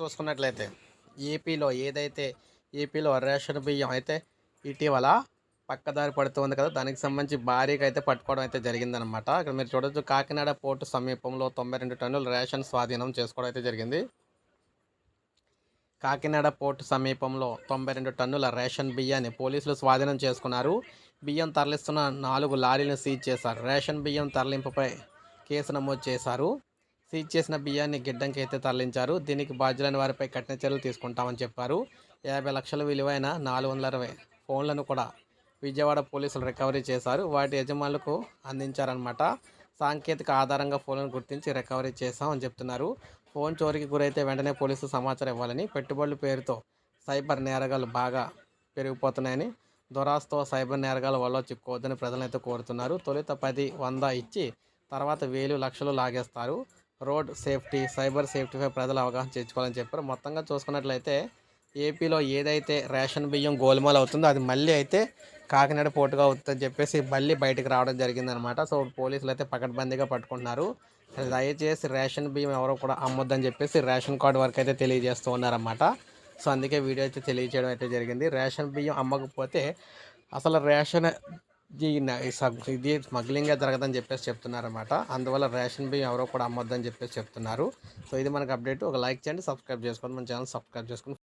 చూసుకున్నట్లయితే ఏపీలో ఏదైతే ఏపీలో రేషన్ బియ్యం అయితే ఇటీవల పక్కదారి పడుతుంది కదా దానికి సంబంధించి భారీగా అయితే పట్టుకోవడం అయితే జరిగిందనమాట ఇక్కడ మీరు చూడొచ్చు కాకినాడ పోర్టు సమీపంలో తొంభై రెండు టన్నుల రేషన్ స్వాధీనం చేసుకోవడం అయితే జరిగింది. కాకినాడ పోర్టు సమీపంలో తొంభై రెండు టన్నుల రేషన్ బియ్యాన్ని పోలీసులు స్వాధీనం చేసుకున్నారు. బియ్యం తరలిస్తున్న నాలుగు లారీలను సీజ్ చేశారు. రేషన్ బియ్యం తరలింపుపై కేసు నమోదు చేశారు. సీజ్ చేసిన బియ్యాన్ని గిడ్డంకి అయితే తరలించారు. దీనికి బాధ్యులైన వారిపై కఠిన చర్యలు తీసుకుంటామని చెప్పారు. యాభై లక్షల విలువైన నాలుగు వందల అరవై ఫోన్లను కూడా విజయవాడ పోలీసులు రికవరీ చేశారు. వాటి యజమానులకు అందించారనమాట సాంకేతిక ఆధారంగా ఫోన్లను గుర్తించి రికవరీ చేశామని చెప్తున్నారు. ఫోన్ చోరీకి గురైతే వెంటనే పోలీసు సమాచారం ఇవ్వాలని పెట్టుబడుల పేరుతో సైబర్ నేరగాలు బాగా పెరిగిపోతున్నాయని దురాస్తో సైబర్ నేరగాల వల్ల చిక్కుకోవద్దని ప్రజలైతే కోరుతున్నారు. తొలుత పది వంద ఇచ్చి తర్వాత వేలు లక్షలు లాగేస్తారు. రోడ్ సేఫ్టీ సైబర్ సేఫ్టీపై ప్రజలు అవగాహన తెచ్చుకోవాలని చెప్పారు. మొత్తంగా చూసుకున్నట్లయితే ఏపీలో ఏదైతే రేషన్ బియ్యం గోల్మాల్ అవుతుందో అది మళ్ళీ అయితే కాకినాడ పోటుగా అవుతుందని చెప్పేసి మళ్ళీ బయటకు రావడం జరిగిందనమాట సో పోలీసులు అయితే పకడ్బందీగా పట్టుకుంటున్నారు. దయచేసి రేషన్ బియ్యం ఎవరో కూడా అమ్మొద్దని చెప్పేసి రేషన్ కార్డు వరకు అయితే తెలియజేస్తూ ఉన్నారన్నమాట. సో అందుకే వీడియో అయితే తెలియజేయడం అయితే జరిగింది. రేషన్ బియ్యం అమ్మకపోతే అసలు రేషన్ ఇది స్మగ్లింగే జరగదని చెప్పేసి చెప్తున్నారన్నమాట. అందువల్ల రేషన్ బియ్యం ఎవరో కూడా అమ్మొద్దని చెప్పేసి చెప్తున్నారు. సో ఇది మనకు అప్డేట్. ఒక లైక్ చేయండి సబ్స్క్రైబ్ చేసుకోండి మన ఛానల్ సబ్స్క్రైబ్ చేసుకోండి